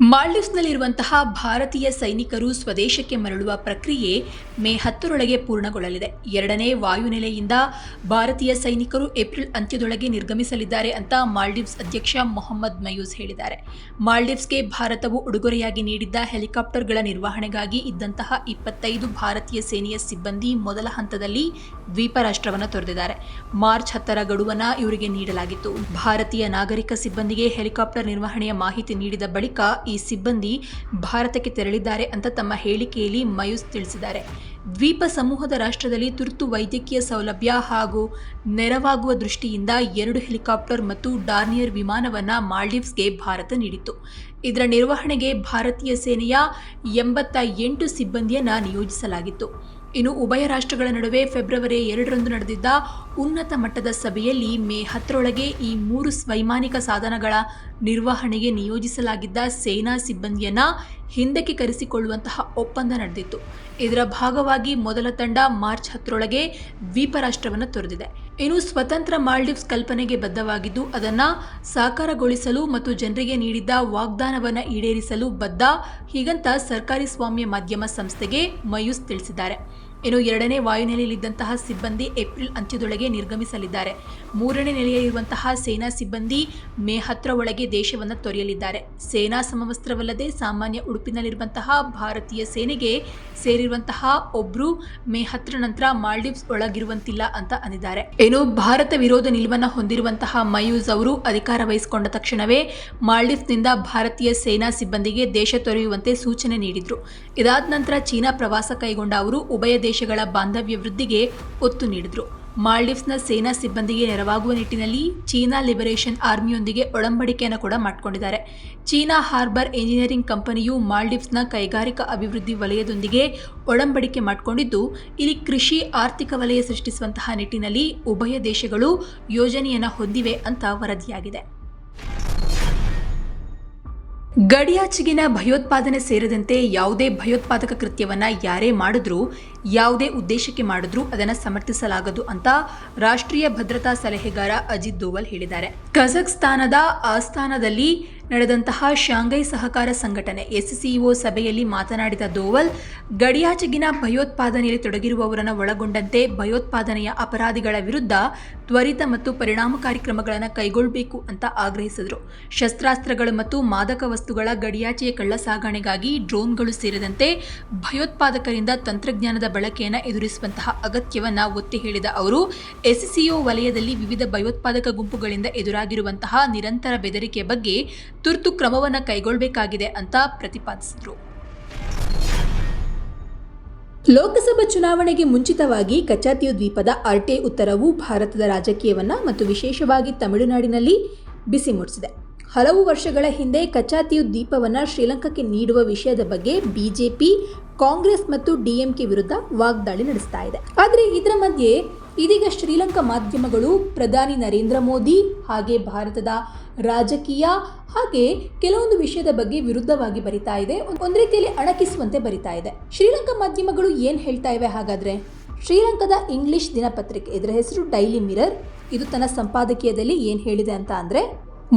ಮಾಲ್ಡೀವ್ಸ್ನಲ್ಲಿರುವಂತಹ ಭಾರತೀಯ ಸೈನಿಕರು ಸ್ವದೇಶಕ್ಕೆ ಮರಳುವ ಪ್ರಕ್ರಿಯೆ ಮೇ ಹತ್ತರೊಳಗೆ ಪೂರ್ಣಗೊಳ್ಳಲಿದೆ. ಎರಡನೇ ವಾಯುನೆಲೆಯಿಂದ ಭಾರತೀಯ ಸೈನಿಕರು ಏಪ್ರಿಲ್ ಅಂತ್ಯದೊಳಗೆ ನಿರ್ಗಮಿಸಲಿದ್ದಾರೆ ಅಂತ ಮಾಲ್ಡೀವ್ಸ್ ಅಧ್ಯಕ್ಷ ಮೊಹಮ್ಮದ್ ಮಯೂಸ್ ಹೇಳಿದ್ದಾರೆ. ಮಾಲ್ಡೀವ್ಸ್ಗೆ ಭಾರತವು ಉಡುಗೊರೆಯಾಗಿ ನೀಡಿದ್ದ ಹೆಲಿಕಾಪ್ಟರ್ಗಳ ನಿರ್ವಹಣೆಗಾಗಿ ಇದ್ದಂತಹ ಇಪ್ಪತ್ತೈದು ಭಾರತೀಯ ಸೇನೆಯ ಸಿಬ್ಬಂದಿ ಮೊದಲ ಹಂತದಲ್ಲಿ ದ್ವೀಪ ರಾಷ್ಟ್ರವನ್ನು ತೊರೆದಿದ್ದಾರೆ. ಮಾರ್ಚ್ ಹತ್ತರ ಗಡುವನ ಇವರಿಗೆ ನೀಡಲಾಗಿತ್ತು. ಭಾರತೀಯ ನಾಗರಿಕ ಸಿಬ್ಬಂದಿಗೆ ಹೆಲಿಕಾಪ್ಟರ್ ನಿರ್ವಹಣೆಯ ಮಾಹಿತಿ ನೀಡಿದ ಬಳಿಕ ಈ ಸಿಬ್ಬಂದಿ ಭಾರತಕ್ಕೆ ತೆರಳಿದ್ದಾರೆ ಅಂತ ತಮ್ಮ ಹೇಳಿಕೆಯಲ್ಲಿ ಮಯೂಸ್ ತಿಳಿಸಿದ್ದಾರೆ. ದ್ವೀಪ ಸಮೂಹದ ರಾಷ್ಟ್ರದಲ್ಲಿ ತುರ್ತು ವೈದ್ಯಕೀಯ ಸೌಲಭ್ಯ ಹಾಗೂ ನೆರವಾಗುವ ದೃಷ್ಟಿಯಿಂದ ಎರಡು ಹೆಲಿಕಾಪ್ಟರ್ ಮತ್ತು ಡಾರ್ನಿಯರ್ ವಿಮಾನವನ್ನು ಮಾಲ್ಡೀವ್ಸ್ಗೆ ಭಾರತ ನೀಡಿತ್ತು. ಇದರ ನಿರ್ವಹಣೆಗೆ ಭಾರತೀಯ ಸೇನೆಯ ಎಂಬತ್ತ ಎಂಟು ಸಿಬ್ಬಂದಿಯನ್ನು ನಿಯೋಜಿಸಲಾಗಿತ್ತು. ಇನ್ನು ಉಭಯ ರಾಷ್ಟ್ರಗಳ ನಡುವೆ ಫೆಬ್ರವರಿ ಎರಡರಂದು ನಡೆದಿದ್ದ ಉನ್ನತ ಮಟ್ಟದ ಸಭೆಯಲ್ಲಿ ಮೇ ಹತ್ತರೊಳಗೆ ಈ ಮೂರು ವೈಮಾನಿಕ ಸಾಧನಗಳ ನಿರ್ವಹಣೆಗೆ ನಿಯೋಜಿಸಲಾಗಿದ್ದ ಸೇನಾ ಸಿಬ್ಬಂದಿಯನ್ನ ಹಿಂದಕ್ಕೆ ಕರೆಸಿಕೊಳ್ಳುವಂತಹ ಒಪ್ಪಂದ ನಡೆದಿತ್ತು. ಇದರ ಭಾಗವಾಗಿ ಮೊದಲ ತಂಡ ಮಾರ್ಚ್ ಹತ್ತರೊಳಗೆ ದ್ವೀಪ ರಾಷ್ಟ್ರವನ್ನು ತೊರೆದಿದೆ. ಇನ್ನು ಸ್ವತಂತ್ರ ಮಾಲ್ಡೀವ್ಸ್ ಕಲ್ಪನೆಗೆ ಬದ್ಧವಾಗಿದ್ದು, ಅದನ್ನು ಸಾಕಾರಗೊಳಿಸಲು ಮತ್ತು ಜನರಿಗೆ ನೀಡಿದ್ದ ವಾಗ್ದಾನವನ್ನು ಈಡೇರಿಸಲು ಬದ್ಧ ಹೀಗಂತ ಸರ್ಕಾರಿ ಸ್ವಾಮ್ಯ ಮಾಧ್ಯಮ ಸಂಸ್ಥೆಗೆ ಮಯೂಸ್ ತಿಳಿಸಿದ್ದಾರೆ. ಇನ್ನು ಎರಡನೇ ವಾಯುನೆಲೆಯಲ್ಲಿದ್ದಂತಹ ಸಿಬ್ಬಂದಿ ಏಪ್ರಿಲ್ ಅಂತ್ಯದೊಳಗೆ ನಿರ್ಗಮಿಸಲಿದ್ದಾರೆ. ಮೂರನೇ ನೆಲೆಯಲ್ಲಿರುವಂತಹ ಸೇನಾ ಸಿಬ್ಬಂದಿ ಮೇ ಹತ್ತರ ಒಳಗೆ ದೇಶವನ್ನು ತೊರೆಯಲಿದ್ದಾರೆ. ಸೇನಾ ಸಮವಸ್ತ್ರವಲ್ಲದೆ ಸಾಮಾನ್ಯ ಉಡುಪಿನಲ್ಲಿರುವಂತಹ ಭಾರತೀಯ ಸೇನೆಗೆ ಸೇರಿರುವಂತಹ ಒಬ್ರು ಮೇ ಹತ್ತರ ನಂತರ ಮಾಲ್ಡೀವ್ಸ್ ಒಳಗಿರುವಂತಿಲ್ಲ ಅಂತ ಅಂದಿದ್ದಾರೆ ಏನು ಭಾರತ ವಿರೋಧ ನಿಲುವನ್ನು ಹೊಂದಿರುವಂತಹ ಮಯೂಸ್ ಅವರು ಅಧಿಕಾರ ವಹಿಸಿಕೊಂಡ ತಕ್ಷಣವೇ ಮಾಲ್ಡೀವ್ಸ್ನಿಂದ ಭಾರತೀಯ ಸೇನಾ ಸಿಬ್ಬಂದಿಗೆ ದೇಶ ತೊರೆಯುವಂತೆ ಸೂಚನೆ ನೀಡಿದ್ರು. ಇದಾದ ನಂತರ ಚೀನಾ ಪ್ರವಾಸ ಕೈಗೊಂಡ ಅವರು ಉಭಯ ದೇಶಗಳ ಬಾಂಧವ್ಯ ವೃದ್ಧಿಗೆ ಒತ್ತು ನೀಡಿದ್ರು. ಮಾಲ್ಡೀವ್ಸ್ನ ಸೇನಾ ಸಿಬ್ಬಂದಿಗೆ ನೆರವಾಗುವ ನಿಟ್ಟಿನಲ್ಲಿ ಚೀನಾ ಲಿಬರೇಷನ್ ಆರ್ಮಿಯೊಂದಿಗೆ ಒಡಂಬಡಿಕೆಯನ್ನು ಕೂಡ ಮಾಡಿಕೊಂಡಿದ್ದಾರೆ. ಚೀನಾ ಹಾರ್ಬರ್ ಎಂಜಿನಿಯರಿಂಗ್ ಕಂಪನಿಯು ಮಾಲ್ಡೀವ್ಸ್ನ ಕೈಗಾರಿಕಾ ಅಭಿವೃದ್ಧಿ ವಲಯದೊಂದಿಗೆ ಒಡಂಬಡಿಕೆ ಮಾಡಿಕೊಂಡಿದ್ದು, ಇಲ್ಲಿ ಕೃಷಿ, ಆರ್ಥಿಕ ವಲಯ ಸೃಷ್ಟಿಸುವಂತಹ ನಿಟ್ಟಿನಲ್ಲಿ ಉಭಯ ದೇಶಗಳು ಯೋಜನೆಯನ್ನು ಹೊಂದಿವೆ ಅಂತ ವರದಿಯಾಗಿದೆ. ಗಡಿಯಾಚೆಗಿನ ಭಯೋತ್ಪಾದನೆ ಸೇರಿದಂತೆ ಯಾವುದೇ ಭಯೋತ್ಪಾದಕ ಕೃತ್ಯವನ್ನು ಯಾರೇ ಮಾಡಿದ್ರೂ ಯಾವುದೇ ಉದ್ದೇಶಕ್ಕೆ ಮಾಡಿದ್ರೂ ಅದನ್ನು ಸಮರ್ಥಿಸಲಾಗದು ಅಂತ ರಾಷ್ಟ್ರೀಯ ಭದ್ರತಾ ಸಲಹೆಗಾರ ಅಜಿತ್ ದೋವಲ್ ಹೇಳಿದ್ದಾರೆ. ಕಜಕ್ಸ್ತಾನದ ಆಸ್ಥಾನದಲ್ಲಿ ನಡೆದಂತಹ ಶಾಂಘೈ ಸಹಕಾರ ಸಂಘಟನೆ ಎಸ್ಸಿಒ ಸಭೆಯಲ್ಲಿ ಮಾತನಾಡಿದ ದೋವಲ್, ಗಡಿಯಾಚೆಗಿನ ಭಯೋತ್ಪಾದನೆಯಲ್ಲಿ ತೊಡಗಿರುವವರನ್ನು ಒಳಗೊಂಡಂತೆ ಭಯೋತ್ಪಾದನೆಯ ಅಪರಾಧಿಗಳ ವಿರುದ್ಧ ತ್ವರಿತ ಮತ್ತು ಪರಿಣಾಮಕಾರಿ ಕ್ರಮಗಳನ್ನು ಕೈಗೊಳ್ಳಬೇಕು ಅಂತ ಆಗ್ರಹಿಸಿದರು. ಶಸ್ತ್ರಾಸ್ತ್ರಗಳು ಮತ್ತು ಮಾದಕ ವಸ್ತುಗಳ ಗಡಿಯಾಚೆಯ ಕಳ್ಳಸಾಗಣೆಗಾಗಿ ಡ್ರೋನ್ಗಳು ಸೇರಿದಂತೆ ಭಯೋತ್ಪಾದಕರಿಂದ ತಂತ್ರಜ್ಞಾನದ ಬಳಕೆಯನ್ನು ಎದುರಿಸುವಂತಹ ಅಗತ್ಯವನ್ನು ಒತ್ತಿ ಹೇಳಿದ ಅವರು, ಎಸ್ಸಿಒ ವಲಯದಲ್ಲಿ ವಿವಿಧ ಭಯೋತ್ಪಾದಕ ಗುಂಪುಗಳಿಂದ ಎದುರಾಗಿರುವಂತಹ ನಿರಂತರ ಬೆದರಿಕೆ ಬಗ್ಗೆ ತುರ್ತು ಕ್ರಮವನ್ನು ಕೈಗೊಳ್ಳಬೇಕಾಗಿದೆ ಅಂತ ಪ್ರತಿಪಾದಿಸಿದರು. ಲೋಕಸಭಾ ಚುನಾವಣೆಗೆ ಮುಂಚಿತವಾಗಿ ಕಚಾತಿಯು ದ್ವೀಪದ ಆರ್ಟೆ ಉತ್ತರವು ಭಾರತದ ರಾಜಕೀಯವನ್ನ ಮತ್ತು ವಿಶೇಷವಾಗಿ ತಮಿಳುನಾಡಿನಲ್ಲಿ ಬಿಸಿ ಮೂಡಿಸಿದೆ. ಹಲವು ವರ್ಷಗಳ ಹಿಂದೆ ಕಚಾತಿಯು ದೀಪವನ್ನು ಶ್ರೀಲಂಕಾಕ್ಕೆ ನೀಡುವ ವಿಷಯದ ಬಗ್ಗೆ ಬಿಜೆಪಿ, ಕಾಂಗ್ರೆಸ್ ಮತ್ತು ಡಿಎಂಕೆ ವಿರುದ್ಧ ವಾಗ್ದಾಳಿ ನಡೆಸ್ತಾ ಇದೆ. ಆದರೆ ಇದರ ಮಧ್ಯೆ ಇದೀಗ ಶ್ರೀಲಂಕಾ ಮಾಧ್ಯಮಗಳು ಪ್ರಧಾನಿ ನರೇಂದ್ರ ಮೋದಿ ಹಾಗೆ ಭಾರತದ ರಾಜಕೀಯ ಹಾಗೆ ಕೆಲವೊಂದು ವಿಷಯದ ಬಗ್ಗೆ ವಿರುದ್ಧವಾಗಿ ಬರಿತಾ ಇದೆ. ಒಂದು ರೀತಿಯಲ್ಲಿ ಅಣಕಿಸುವಂತೆ ಬರಿತಾ ಇದೆ. ಶ್ರೀಲಂಕಾ ಮಾಧ್ಯಮಗಳು ಏನು ಹೇಳ್ತಾ ಇವೆ ಹಾಗಾದ್ರೆ? ಶ್ರೀಲಂಕಾದ ಇಂಗ್ಲಿಷ್ ದಿನಪತ್ರಿಕೆ, ಇದರ ಹೆಸರು ಡೈಲಿ ಮಿರರ್. ಇದು ತನ್ನ ಸಂಪಾದಕೀಯದಲ್ಲಿ ಏನು ಹೇಳಿದೆ ಅಂತ ಅಂದ್ರೆ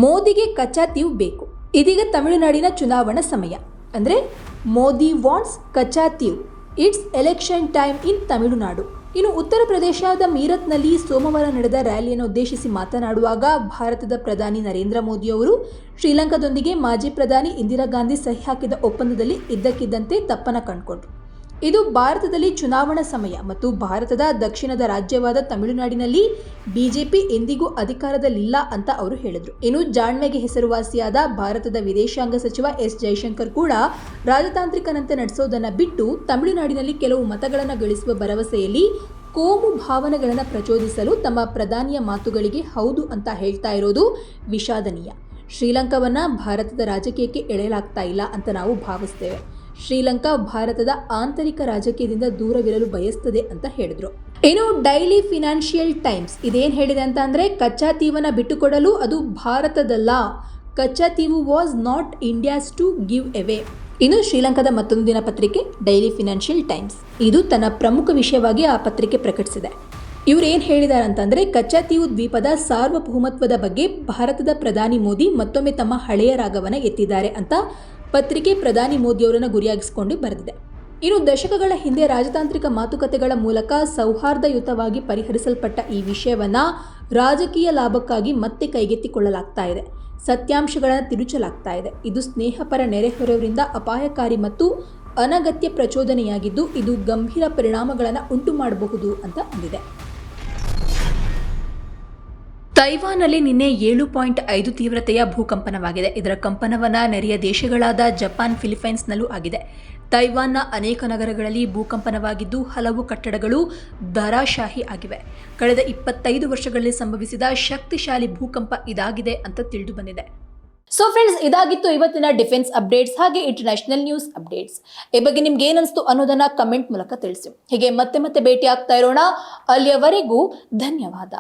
ಮೋದಿಗೆ ಕಚಾತೀವ್ ಬೇಕು. ಇದೀಗ ತಮಿಳುನಾಡಿನ ಚುನಾವಣಾ ಸಮಯ. ಅಂದ್ರೆ Modi wants Katchatheevu it's election time in Tamil Nadu. ಇನ್ನು ಉತ್ತರ ಪ್ರದೇಶದ ಮೀರತ್ನಲ್ಲಿ ಸೋಮವಾರ ನಡೆದ ರ್ಯಾಲಿಯನ್ನು ಉದ್ದೇಶಿಸಿ ಮಾತನಾಡುವಾಗ ಭಾರತದ ಪ್ರಧಾನಿ ನರೇಂದ್ರ ಮೋದಿ ಅವರು ಶ್ರೀಲಂಕಾದೊಂದಿಗೆ ಮಾಜಿ ಪ್ರಧಾನಿ ಇಂದಿರಾ ಗಾಂಧಿ ಸಹಿ ಹಾಕಿದ ಒಪ್ಪಂದದಲ್ಲಿ ಇದ್ದಕ್ಕಿದ್ದಂತೆ ತಪ್ಪನ ಕಂಡುಕೊಂಡ್ರು. ಇದು ಭಾರತದಲ್ಲಿ ಚುನಾವಣಾ ಸಮಯ ಮತ್ತು ಭಾರತದ ದಕ್ಷಿಣದ ರಾಜ್ಯವಾದ ತಮಿಳುನಾಡಿನಲ್ಲಿ ಬಿಜೆಪಿ ಎಂದಿಗೂ ಅಧಿಕಾರದಲ್ಲಿಲ್ಲ ಅಂತ ಅವರು ಹೇಳಿದರು. ಇನ್ನು ಜಾಣ್ಮೆಗೆ ಹೆಸರುವಾಸಿಯಾದ ಭಾರತದ ವಿದೇಶಾಂಗ ಸಚಿವ ಎಸ್ ಜೈಶಂಕರ್ ಕೂಡ ರಾಜತಾಂತ್ರಿಕನಂತೆ ನಡೆಸೋದನ್ನು ಬಿಟ್ಟು ತಮಿಳುನಾಡಿನಲ್ಲಿ ಕೆಲವು ಮತಗಳನ್ನು ಗಳಿಸುವ ಭರವಸೆಯಲ್ಲಿ ಕೋಮು ಭಾವನೆಗಳನ್ನು ಪ್ರಚೋದಿಸಲು ತಮ್ಮ ಪ್ರಧಾನಿಯ ಮಾತುಗಳಿಗೆ ಹೌದು ಅಂತ ಹೇಳ್ತಾ ಇರೋದು ವಿಷಾದನೀಯ. ಶ್ರೀಲಂಕಾವನ್ನು ಭಾರತದ ರಾಜಕೀಯಕ್ಕೆ ಎಳೆಯಲಾಗ್ತಾ ಇಲ್ಲ ಅಂತ ನಾವು ಭಾವಿಸ್ತೇವೆ. ಶ್ರೀಲಂಕಾ ಭಾರತದ ಆಂತರಿಕ ರಾಜಕೀಯದಿಂದ ದೂರವಿರಲು ಬಯಸ್ತದೆ ಅಂತ ಹೇಳಿದ್ರು. ಇನ್ನು ಡೈಲಿ ಫಿನಾನ್ಷಿಯಲ್ ಟೈಮ್ಸ್ ಇದೇನು ಹೇಳಿದೆ ಅಂತ ಅಂದರೆ ಕಚ್ಚಾ ತೀವನ ಬಿಟ್ಟುಕೊಡಲು ಅದು ಭಾರತದಲ್ಲ. Katchatheevu was not India's to give away ಇನ್ನು ಶ್ರೀಲಂಕಾದ ಮತ್ತೊಂದು ದಿನ ಪತ್ರಿಕೆ ಡೈಲಿ ಫಿನಾನ್ಷಿಯಲ್ ಟೈಮ್ಸ್ ಇದು ತನ್ನ ಪ್ರಮುಖ ವಿಷಯವಾಗಿ ಆ ಪತ್ರಿಕೆ ಪ್ರಕಟಿಸಿದೆ. ಇವ್ರು ಏನು ಹೇಳಿದ್ದಾರೆ ಅಂತಂದರೆ ಕಚ್ಚತೀವು ದ್ವೀಪದ ಸಾರ್ವಭೌಮತ್ವದ ಬಗ್ಗೆ ಭಾರತದ ಪ್ರಧಾನಿ ಮೋದಿ ಮತ್ತೊಮ್ಮೆ ತಮ್ಮ ಹಳೆಯ ರಾಗವನ್ನು ಎತ್ತಿದ್ದಾರೆ ಅಂತ ಪತ್ರಿಕೆ ಪ್ರಧಾನಿ ಮೋದಿಯವರನ್ನು ಗುರಿಯಾಗಿಸಿಕೊಂಡು ಬರೆದಿದೆ. ಇನ್ನು ದಶಕಗಳ ಹಿಂದೆ ರಾಜತಾಂತ್ರಿಕ ಮಾತುಕತೆಗಳ ಮೂಲಕ ಸೌಹಾರ್ದಯುತವಾಗಿ ಪರಿಹರಿಸಲ್ಪಟ್ಟ ಈ ವಿಷಯವನ್ನ ರಾಜಕೀಯ ಲಾಭಕ್ಕಾಗಿ ಮತ್ತೆ ಕೈಗೆತ್ತಿಕೊಳ್ಳಲಾಗ್ತಾ ಇದೆ. ಸತ್ಯಾಂಶಗಳನ್ನು ತಿರುಚಲಾಗ್ತಾ ಇದೆ. ಇದು ಸ್ನೇಹಪರ ನೆರೆಹೊರೆಯವರಿಂದ ಅಪಾಯಕಾರಿ ಮತ್ತು ಅನಗತ್ಯ ಪ್ರಚೋದನೆಯಾಗಿದ್ದು, ಇದು ಗಂಭೀರ ಪರಿಣಾಮಗಳನ್ನು ಉಂಟು ಮಾಡಬಹುದು ಅಂತ ಅಂದಿದೆ ತೈವಾನ್ನಲ್ಲಿ ನಿನ್ನೆ ಏಳು ಪಾಯಿಂಟ್ ಐದು ತೀವ್ರತೆಯ ಭೂಕಂಪನವಾಗಿದೆ. ಇದರ ಕಂಪನವನ್ನ ನೆರೆಯ ದೇಶಗಳಾದ ಜಪಾನ್, ಫಿಲಿಪೈನ್ಸ್ನಲ್ಲೂ ಆಗಿದೆ. ತೈವಾನ್ನ ಅನೇಕ ನಗರಗಳಲ್ಲಿ ಭೂಕಂಪನವಾಗಿದ್ದು ಹಲವು ಕಟ್ಟಡಗಳು ಧರಾಶಾಹಿ ಆಗಿವೆ. ಕಳೆದ ಇಪ್ಪತ್ತೈದು ವರ್ಷಗಳಲ್ಲಿ ಸಂಭವಿಸಿದ ಶಕ್ತಿಶಾಲಿ ಭೂಕಂಪ ಇದಾಗಿದೆ ಅಂತ ತಿಳಿದು ಬಂದಿದೆ ಸೊ ಫ್ರೆಂಡ್ಸ್ ಇದಾಗಿತ್ತು ಇವತ್ತಿನ ಡಿಫೆನ್ಸ್ ಅಪ್ಡೇಟ್ಸ್ ಹಾಗೆ ಇಂಟರ್ನ್ಯಾಷನಲ್ ನ್ಯೂಸ್ ಅಪ್ಡೇಟ್ಸ್. ಈ ಬಗ್ಗೆ ನಿಮ್ಗೆ ಏನನ್ನಿಸ್ತು ಅನ್ನೋದನ್ನ ಕಮೆಂಟ್ ಮೂಲಕ ತಿಳಿಸಿ. ಹೀಗೆ ಮತ್ತೆ ಮತ್ತೆ ಭೇಟಿ ಆಗ್ತಾ ಇರೋಣ. ಅಲ್ಲಿಯವರೆಗೂ ಧನ್ಯವಾದ.